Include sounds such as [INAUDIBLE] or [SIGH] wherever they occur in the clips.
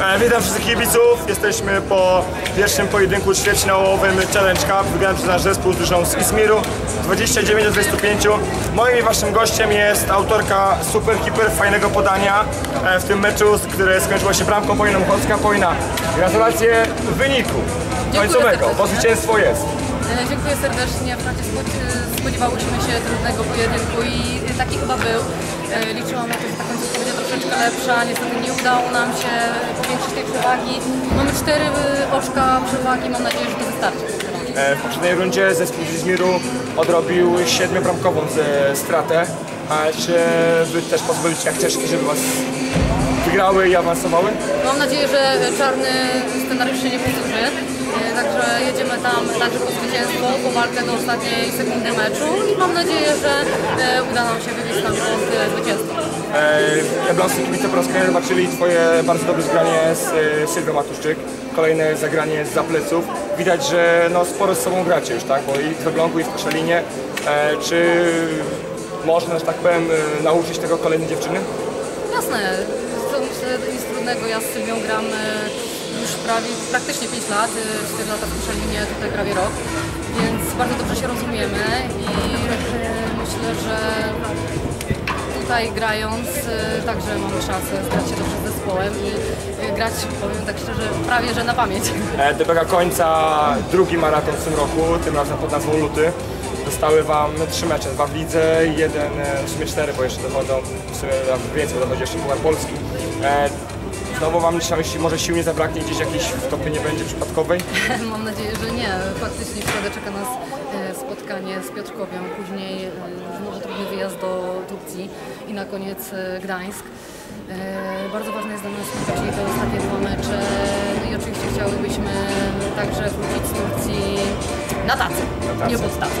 E, witam wszystkich kibiców. Jesteśmy po pierwszym pojedynku ćwierćfinałowym Challenge Cup. Wygrałem przez nasz zespół z drużyną z Izmiru 29 do 25. Moim i waszym gościem jest autorka super hiper fajnego podania e, w tym meczu, które skończyło się bramką Pojną Polska Pojna. Gratulacje wyniku końcowego, bo zwycięstwo jest. E, Dziękuję serdecznie. Wprawdzie spod- spodziewałyśmy się trudnego pojedynku i taki chyba był. E, Liczyłam na to, że ta końcówka będzie troszeczkę lepsza. Niestety nie udało nam się powiększyć tej przewagi. Mamy cztery e, oczka przewagi. Mam nadzieję, że to wystarczy. W poprzedniej rundzie zespół z Izmiru odrobił siedmiobramkową stratę. A czy wy też pozwolicie jak ciężkie, żeby was wygrały i awansowały? Mam nadzieję, że czarny scenariusz się nie powtórzy. Także jedziemy tam także po zwycięstwo, po walkę do ostatniej sekundy meczu i mam nadzieję, że e, uda nam się wywieźć tam e, zwycięstwo. E, Jablonscy kibice po raz kolejny zobaczyli Twoje bardzo dobre zgranie z e, Sylwią Matuszczyk. Kolejne zagranie z pleców. Widać, że no, sporo z sobą gracie już, tak? Bo i w Elblągu i w Koszalinie. Czy można, że tak powiem, nauczyć tego kolejne dziewczyny? Jasne, nic trudnego. Ja z Sylwią gram już prawie, praktycznie 5 lat, 4 lata w Koszalinie, tutaj prawie rok, więc bardzo dobrze się rozumiemy i e, myślę, że tutaj grając e, także mamy szansę zgrać się dobrze z zespołem i e, grać, powiem tak szczerze, prawie że na pamięć. E, dobiega końca drugi maraton w tym roku, tym razem pod nazwą Luty. Zostały Wam trzy mecze, dwa w lidze i jeden, e, w sumie cztery, bo jeszcze dochodzą, w sumie więcej, bo dochodzi jeszcze Puchar Polski. E, znowu Wam dzisiaj może sił nie zabraknie, gdzieś jakiejś wtopy nie będzie przypadkowej. [LAUGHS] Mam nadzieję, że nie. Faktycznie w środę czeka nas e, spotkanie z Piotrkowią, później e, znowu trudny wyjazd do Turcji i na koniec e, Gdańsk. Bardzo ważne jest dla nas wrócić te ostatnie dwa mecze. No i oczywiście chciałybyśmy także wrócić z Turcji na tacy, tacy. nie pod tacą.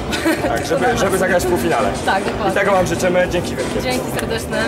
Tak, żeby, żeby zagrać w półfinale. [LAUGHS] Tak, I dokładnie. tego Wam życzymy. Dzięki wielkie. Dzięki serdeczne.